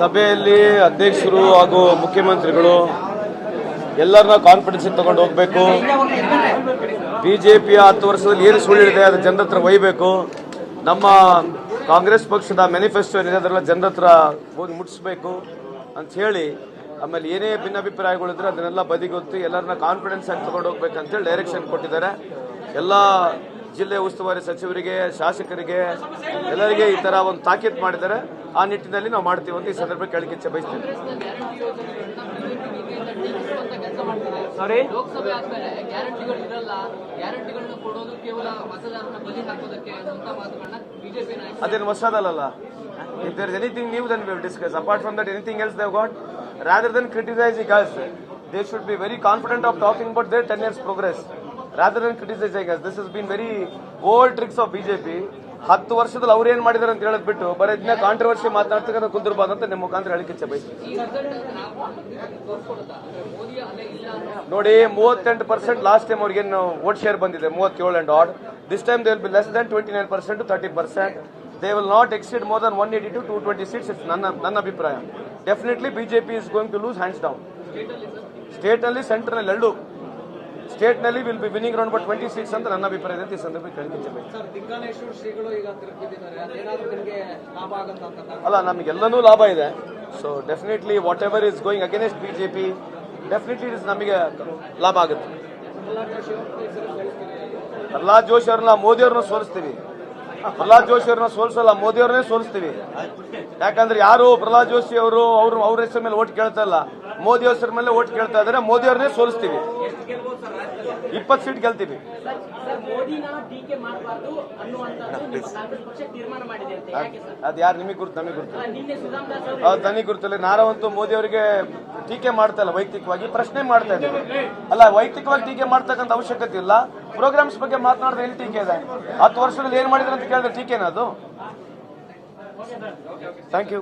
ಸಭೆಯಲ್ಲಿ ಅಧ್ಯಕ್ಷರು ಹಾಗೂ ಮುಖ್ಯಮಂತ್ರಿಗಳು ಎಲ್ಲರನ್ನ ಕಾನ್ಫಿಡೆನ್ಸ್ ತಗೊಂಡು ಹೋಗ್ಬೇಕು. ಬಿಜೆಪಿಯ ಹತ್ತು ವರ್ಷದಲ್ಲಿ ಏನು ಸುಳ್ಳಿದೆ ಅದು ಜನರ ಹತ್ರ ಒಯ್ಬೇಕು. ನಮ್ಮ ಕಾಂಗ್ರೆಸ್ ಪಕ್ಷದ ಮ್ಯಾನಿಫೆಸ್ಟೋ ಏನಿದೆ ಅದರೆಲ್ಲ ಜನರ ಹತ್ರ ಹೋಗಿ ಮುಟ್ಟಿಸ್ಬೇಕು ಅಂತ ಹೇಳಿ, ಆಮೇಲೆ ಏನೇ ಭಿನ್ನಾಭಿಪ್ರಾಯಗಳಿದ್ರೆ ಅದನ್ನೆಲ್ಲ ಬದಿಗೊತ್ತಿ ಎಲ್ಲರನ್ನ ಕಾನ್ಫಿಡೆನ್ಸ್ ಆಗಿ ತಗೊಂಡು ಹೋಗ್ಬೇಕಂತೇಳಿ ಡೈರೆಕ್ಷನ್ ಕೊಟ್ಟಿದ್ದಾರೆ. ಎಲ್ಲ ಜಿಲ್ಲೆ ಉಸ್ತುವಾರಿ ಸಚಿವರಿಗೆ ಶಾಸಕರಿಗೆ ಎಲ್ಲರಿಗೆ ಈ ತರ ಒಂದು ತಾಕೀತು ಮಾಡಿದ್ದಾರೆ. ಆ ನಿಟ್ಟಿನಲ್ಲಿ ನಾವು ಮಾಡ್ತೀವಿ ಅಂತ ಈ ಸಂದರ್ಭಕ್ಕೆ ಹೇಳಿಕೆ ಬಯಸ್ತೀವಿ ಅದೇನು ಹೊಸದಲ್ಲ if there anything new then will discuss apart from that anything else they've got rather than ಈ girls they should be very confident of talking but their ten years progress rather criticise criticising us this is been very old tricks of BJP ಹತ್ತು ವರ್ಷದಲ್ಲಿ ಅವ್ರು ಏನ್ ಮಾಡಿದಾರೆ ಅಂತ ಹೇಳದ್ ಬಿಟ್ಟು, ಬರೀ ಇದನ್ನ ಕಾಂಟ್ರವರ್ಸಿ ಮಾತನಾಡ್ತಕ್ಕಂಥ ಕುಂದಿರ್ಬಾರ್ದು ಅಂತ ನಿಮ್ಮ ಮುಖಾಂತರ ಹೇಳಿಕೆ ಇಚ್ಛೆ ಅಲ್ಲೇ ನೋಡಿ, ಮೂವತ್ತೆಂಟು ಪರ್ಸೆಂಟ್ ಲಾಸ್ಟ್ ಟೈಮ್ ಅವ್ರಿಗೆ ವೋಟ್ ಶೇರ್ ಬಂದಿದೆ, ಮೂವತ್ತೇಳು and odd this time they will be less than twenty nine percent thirty percent they will not exceed more than one eighty to two twenty seats it's ನನ್ನ ನನ್ನ ಅಭಿಪ್ರಾಯ. Definitely BJP is going to lose hands down state ಅಲ್ಲಿ ಸೆಂಟರ್ನಲ್ಲಿ ಎರಡು. ಸ್ಟೇಟ್ನಲ್ಲಿ will be winning round but twenty six ಅಂತ ನನ್ನ ಅಭಿಪ್ರಾಯ ಇದೆ. ಈ ಅಲ್ಲ ನಮಗೆಲ್ಲನೂ ಲಾಭ ಇದೆ. So definitely whatever is going against BJP definitely is ನಮಗೆ ಲಾಭ ಆಗುತ್ತೆ. ಪ್ರಹ್ಲಾದ್ ಜೋಶಿ ಅವ್ರನ್ನ ಮೋದಿ ಅವ್ರನ್ನ ಸೋಲಿಸ್ತೀವಿ. ಪ್ರಹ್ಲಾದ್ ಜೋಶಿ ಅವ್ರನ್ನ ಸೋಲಿಸಲ್ಲ ಮೋದಿ ಅವ್ರನ್ನೇ ಸೋಲಿಸ್ತೀವಿ. ಯಾಕಂದ್ರೆ ಯಾರು ಪ್ರಹ್ಲಾದ್ ಜೋಶಿ ಅವರು ಅವ್ರ ಅವ್ರ ಹೆಸರ ಮೇಲೆ ಓಟ್ ಕೇಳ್ತಾ ಇಲ್ಲ. ಮೋದಿ ಹೆಸರ ಮೇಲೆ ಓಟ್ ಕೇಳ್ತಾ ಇದ್ರೆ ಮೋದಿ ಅವ್ರನ್ನೇ ಸೋಲಿಸ್ತೀವಿ. ಇಪ್ಪತ್ತು ಸೀಟ್ ಗೆಲ್ತೀವಿ. ಸರ್ ಮೋದಿನ ಟೀಕೆ ಮಾಡಬಾರ್ದು ಅನ್ನುವಂಥದ್ದು ನಿಮ್ಮ ಕಾಂಗ್ರೆಸ್ ಪಕ್ಷ ತೀರ್ಮಾನ ಮಾಡಿದೆ ಅಂತ ಯಾಕೆ ಸರ್ ಅದು ಯಾರು ನಿಮಗೆ ಗುರುತು ನಮಗೆ ಗುರುತು. ಅದು ಅವರು ನನಗೆ ಗುರುತಿಲ್ಲ ನಾವಂತೂ ಮೋದಿ ಅವರಿಗೆ ಟೀಕೆ ಮಾಡ್ತಾ ಇಲ್ಲ ವೈಯಕ್ತಿಕವಾಗಿ ಪ್ರಶ್ನೆ ಮಾಡ್ತಾ ಇದ್ದೀವಿ ಅಲ್ಲ ವೈಯಕ್ತಿಕವಾಗಿ ಟೀಕೆ ಮಾಡ್ತಕ್ಕಂಥ ಅವಶ್ಯಕತೆ ಇಲ್ಲ. ಪ್ರೋಗ್ರಾಮ್ಸ್ ಬಗ್ಗೆ ಮಾತನಾಡಿದ್ರೆ ಎಲ್ಲಿ ಟೀಕೆ ಇದೆ? ಹತ್ತು ವರ್ಷದಲ್ಲಿ ಏನ್ ಮಾಡಿದ್ರೆ ಅಂತ ಕೇಳಿದ್ರೆ ಟೀಕೆನಾ ಅದು? Thank you